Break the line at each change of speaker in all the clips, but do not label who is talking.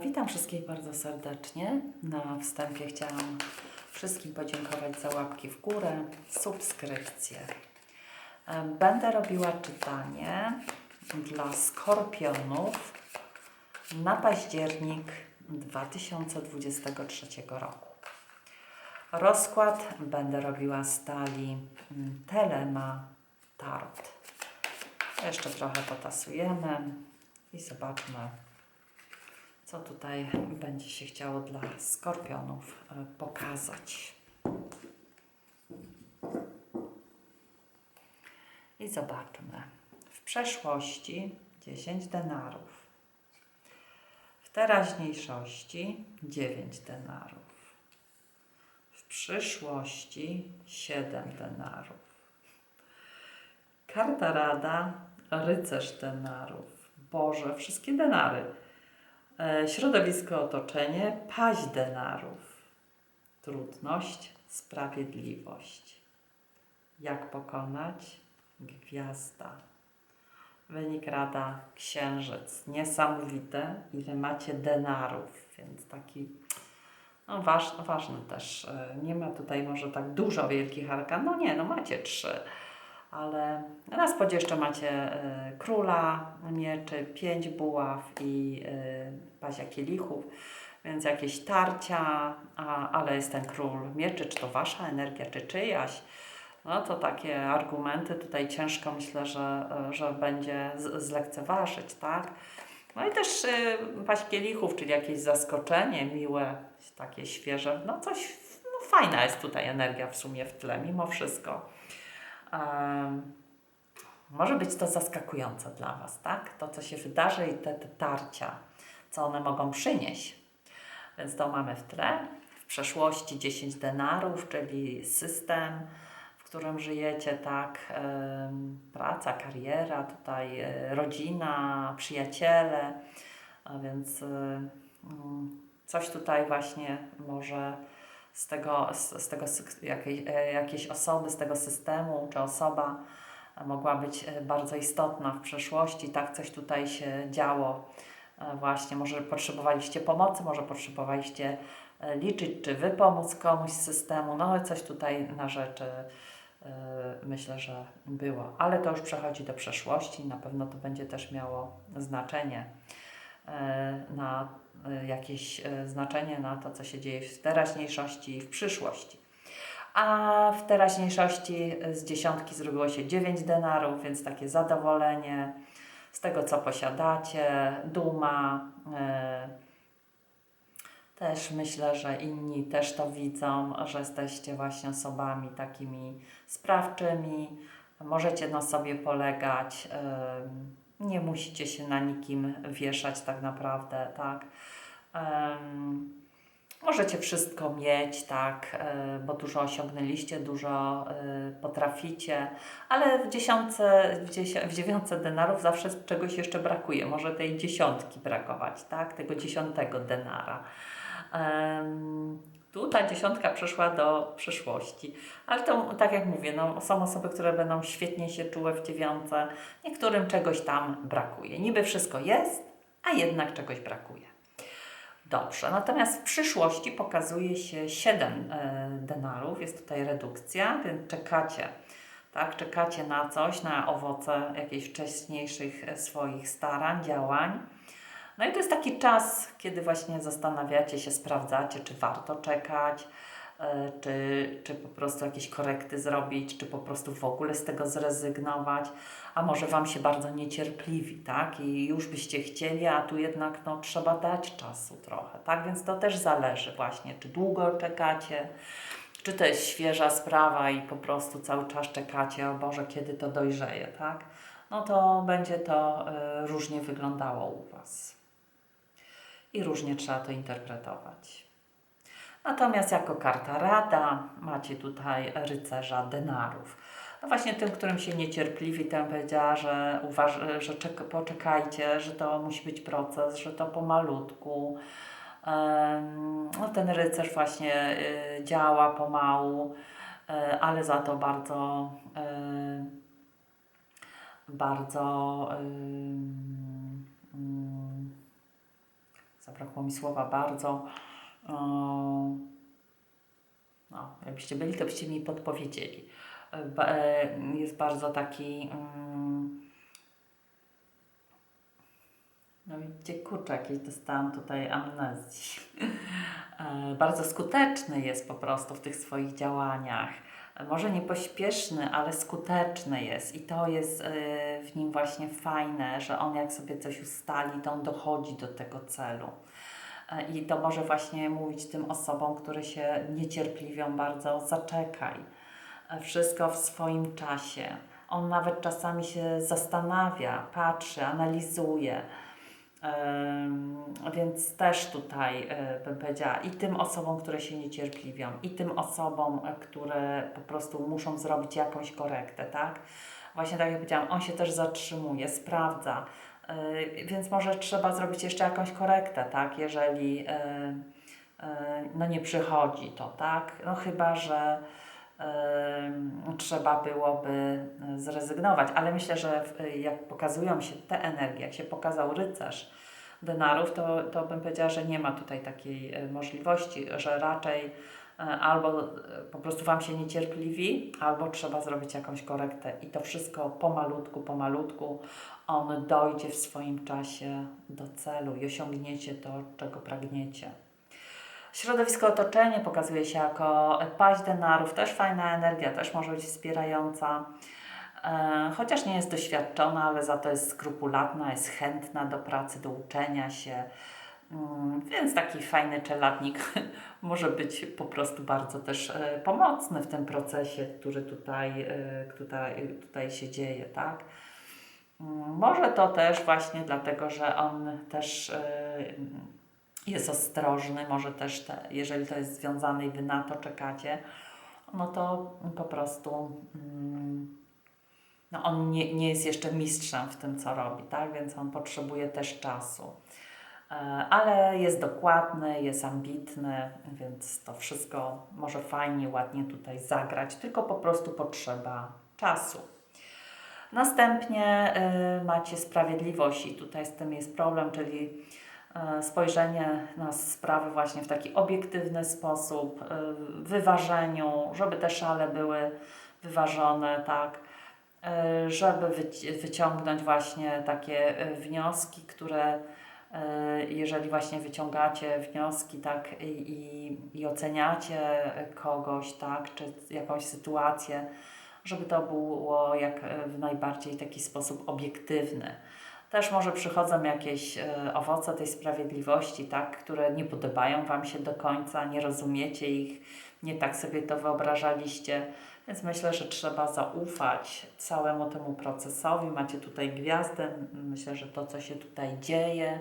Witam wszystkich bardzo serdecznie. Na wstępie chciałam wszystkim podziękować za łapki w górę, subskrypcje. E, Będę robiła czytanie dla skorpionów na październik 2023 roku. Rozkład będę robiła z talii mm, Telema Tarot. Jeszcze trochę potasujemy i zobaczmy, co tutaj będzie się chciało dla skorpionów e, pokazać. I zobaczmy. W przeszłości 10 denarów. W teraźniejszości 9 denarów. W przyszłości 7 denarów. Karta Rada, rycerz denarów. Boże, wszystkie denary. E, Środowisko, otoczenie, paź denarów. Trudność, sprawiedliwość. Jak pokonać? Gwiazda. Wynik rada, księżyc. Niesamowite, ile macie denarów, więc taki no, waż, ważny też. E, Nie ma tutaj może tak dużo wielkich arkan. No nie, no macie trzy. Ale na spodzie jeszcze macie e, króla mieczy, pięć buław i y, pazia kielichów, więc jakieś tarcia, a, ale jest ten król mieczy, czy to wasza energia, czy czyjaś. No to takie argumenty tutaj ciężko myślę, że, e, że będzie z, zlekceważyć, tak? No i też y, paść kielichów, czyli jakieś zaskoczenie miłe, takie świeże, no coś, no fajna jest tutaj energia w sumie w tle, mimo wszystko. Może być to zaskakujące dla Was, tak? To, co się wydarzy i te, te tarcia, co one mogą przynieść. Więc to mamy w tle. W przeszłości 10 denarów, czyli system, w którym żyjecie, tak? Praca, kariera, tutaj e, rodzina, przyjaciele. A więc coś tutaj właśnie może z tego, z, z tego jakiej, e, jakiejś osoby, z tego systemu, czy osoba e, mogła być e, bardzo istotna w przeszłości, tak coś tutaj się działo. Właśnie, może potrzebowaliście pomocy, może potrzebowaliście liczyć, czy wy pomóc komuś z systemu, no coś tutaj na rzeczy myślę, że było. Ale to już przechodzi do przeszłości, na pewno to będzie też miało znaczenie na e, jakieś e, znaczenie na to, co się dzieje w teraźniejszości i w przyszłości. A w teraźniejszości z dziesiątki zrobiło się 9 denarów, więc takie zadowolenie z tego, co posiadacie, duma. e, Też myślę, że inni też to widzą, że jesteście właśnie osobami takimi sprawczymi. Możecie na sobie polegać. Nie musicie się na nikim wieszać tak naprawdę, tak. Em, Możecie wszystko mieć, tak, e, bo dużo osiągnęliście, dużo e, potraficie, ale w dziesiątce, w, dziesia, w denarów zawsze czegoś jeszcze brakuje. Może tej dziesiątki brakować, tak, tego dziesiątego denara. Em, Tu ta dziesiątka przeszła do przyszłości, ale to tak jak mówię, no, są osoby, które będą świetnie się czuły w dziewiątce, niektórym czegoś tam brakuje. Niby wszystko jest, a jednak czegoś brakuje. Dobrze, natomiast w przyszłości pokazuje się 7 e, denarów, jest tutaj redukcja, więc czekacie, tak, czekacie na coś, na owoce jakichś wcześniejszych swoich starań, działań. No i to jest taki czas, kiedy właśnie zastanawiacie się, sprawdzacie, czy warto czekać, e, czy, czy po prostu jakieś korekty zrobić, czy po prostu w ogóle z tego zrezygnować, a może Wam się bardzo niecierpliwi, tak? I już byście chcieli, a tu jednak no, trzeba dać czasu trochę, tak? Więc to też zależy właśnie, czy długo czekacie, czy to jest świeża sprawa i po prostu cały czas czekacie, o Boże, kiedy to dojrzeje, tak? No to będzie to y, różnie wyglądało u Was. I różnie trzeba to interpretować. Natomiast jako karta rada macie tutaj rycerza denarów. No właśnie tym, którym się niecierpliwi, temu powiedziała, że, uważ, że czek, poczekajcie, że to musi być proces, że to pomalutku. No, ten rycerz właśnie y, działa pomału, y, ale za to bardzo, y, bardzo zabrakło mi słowa bardzo. e, No, jakbyście byli, to byście mi podpowiedzieli. E, e, Jest bardzo taki. mm, No widzicie, kurczę, jakieś dostałam tutaj amnezji. Bardzo skuteczny jest po prostu w tych swoich działaniach. Może nie pośpieszny, ale skuteczny jest i to jest w nim właśnie fajne, że on jak sobie coś ustali, to on dochodzi do tego celu. E, I to może właśnie mówić tym osobom, które się niecierpliwią bardzo, zaczekaj. E, Wszystko w swoim czasie. On nawet czasami się zastanawia, patrzy, analizuje. Więc też tutaj e, bym powiedziała i tym osobom, które się niecierpliwią, i tym osobom, które po prostu muszą zrobić jakąś korektę, tak? Właśnie tak jak powiedziałam, on się też zatrzymuje, sprawdza, e, więc może trzeba zrobić jeszcze jakąś korektę, tak? Jeżeli e, e, no nie przychodzi to, tak? No chyba, że trzeba byłoby zrezygnować, ale myślę, że jak pokazują się te energie, jak się pokazał rycerz denarów, to, to bym powiedziała, że nie ma tutaj takiej możliwości, że raczej albo e, po prostu Wam się niecierpliwi, albo trzeba zrobić jakąś korektę i to wszystko pomalutku, pomalutku on dojdzie w swoim czasie do celu i osiągniecie to, czego pragniecie. Środowisko otoczenie pokazuje się jako paść denarów, też fajna energia, też może być wspierająca. E, Chociaż nie jest doświadczona, ale za to jest skrupulatna, jest chętna do pracy, do uczenia się. Mm, Więc taki fajny czeladnik może być po prostu bardzo też e, pomocny w tym procesie, który tutaj, e, tutaj, tutaj się dzieje, tak? Mm, Może to też właśnie dlatego, że on też e, jest ostrożny, może też te, jeżeli to jest związane i Wy na to czekacie, no to po prostu mm, no on nie, nie jest jeszcze mistrzem w tym, co robi, tak? Więc on potrzebuje też czasu. E, Ale jest dokładny, jest ambitny, więc to wszystko może fajnie, ładnie tutaj zagrać, tylko po prostu potrzeba czasu. Następnie y, macie sprawiedliwość i tutaj z tym jest problem, czyli y, spojrzenie na sprawy właśnie w taki obiektywny sposób, wyważeniu, żeby te szale były wyważone, tak, żeby wyci- wyciągnąć właśnie takie wnioski, które jeżeli właśnie wyciągacie wnioski, tak, i, i, i oceniacie kogoś, tak, czy jakąś sytuację, żeby to było jak e, w najbardziej taki sposób obiektywny. Też może przychodzą jakieś e, owoce tej sprawiedliwości, tak, które nie podobają Wam się do końca, nie rozumiecie ich, nie tak sobie to wyobrażaliście, więc myślę, że trzeba zaufać całemu temu procesowi. Macie tutaj gwiazdę, myślę, że to, co się tutaj dzieje,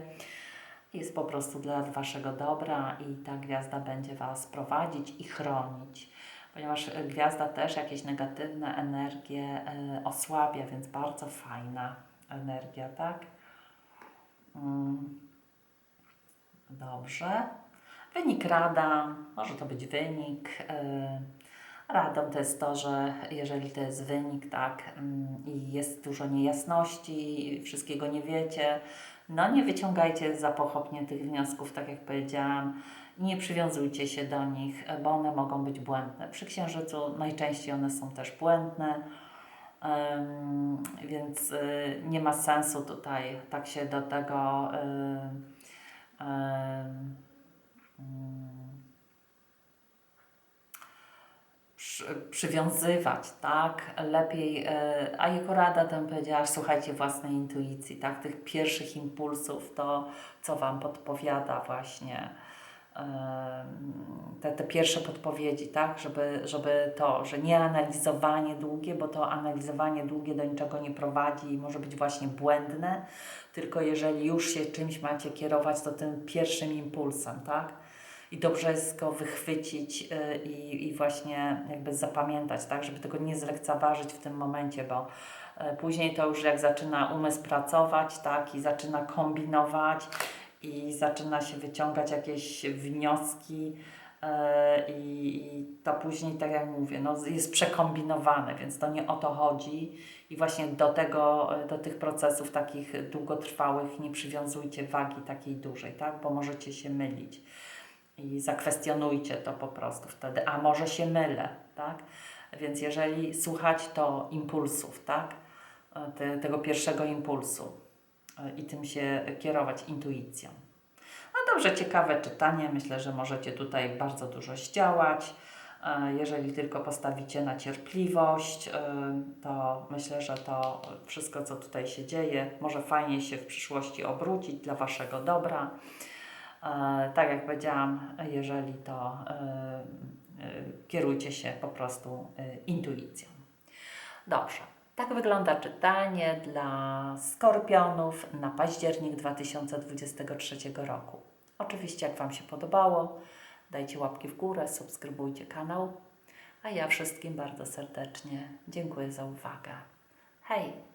jest po prostu dla Waszego dobra i ta gwiazda będzie Was prowadzić i chronić ponieważ e, gwiazda też jakieś negatywne energie e, osłabia, więc bardzo fajna energia, tak? Mm. Dobrze. Wynik rada, może to być wynik. Radą to jest to, że jeżeli to jest wynik, tak, mm, i jest dużo niejasności, wszystkiego nie wiecie, no nie wyciągajcie za pochopnie tych wniosków, tak jak powiedziałam, nie przywiązujcie się do nich, bo one mogą być błędne. Przy księżycu najczęściej one są też błędne, więc y, nie ma sensu tutaj tak się do tego y, przywiązywać, tak? Lepiej, e, a jako rada bym powiedziała, słuchajcie własnej intuicji, tak? Tych pierwszych impulsów, to co Wam podpowiada właśnie te, te pierwsze podpowiedzi, tak? Żeby, żeby to, że nie analizowanie długie, bo to analizowanie długie do niczego nie prowadzi i może być właśnie błędne, tylko jeżeli już się czymś macie kierować, to tym pierwszym impulsem, tak? I dobrze jest go wychwycić y, i, i właśnie jakby zapamiętać, tak, żeby tego nie zlekceważyć w tym momencie, bo y, później to już jak zaczyna umysł pracować, tak, i zaczyna kombinować i zaczyna się wyciągać jakieś wnioski, E, I, I to później, tak jak mówię, no, jest przekombinowane, więc to nie o to chodzi. I właśnie do tego, do tych procesów takich długotrwałych nie przywiązujcie wagi takiej dużej, tak? Bo możecie się mylić. I zakwestionujcie to po prostu wtedy. A może się mylę, tak? Więc jeżeli słuchać to impulsów, tak? Te, tego pierwszego impulsu e, i tym się kierować intuicją. No dobrze, ciekawe czytanie. Myślę, że możecie tutaj bardzo dużo zdziałać. E, Jeżeli tylko postawicie na cierpliwość, e, to myślę, że to wszystko, co tutaj się dzieje, może fajnie się w przyszłości obrócić dla Waszego dobra. E, Tak jak powiedziałam, jeżeli to e, e, kierujcie się po prostu intuicją. Dobrze. Tak wygląda czytanie dla skorpionów na październik 2023 roku. Oczywiście, jak Wam się podobało, dajcie łapki w górę, subskrybujcie kanał. A ja wszystkim bardzo serdecznie dziękuję za uwagę. Hej!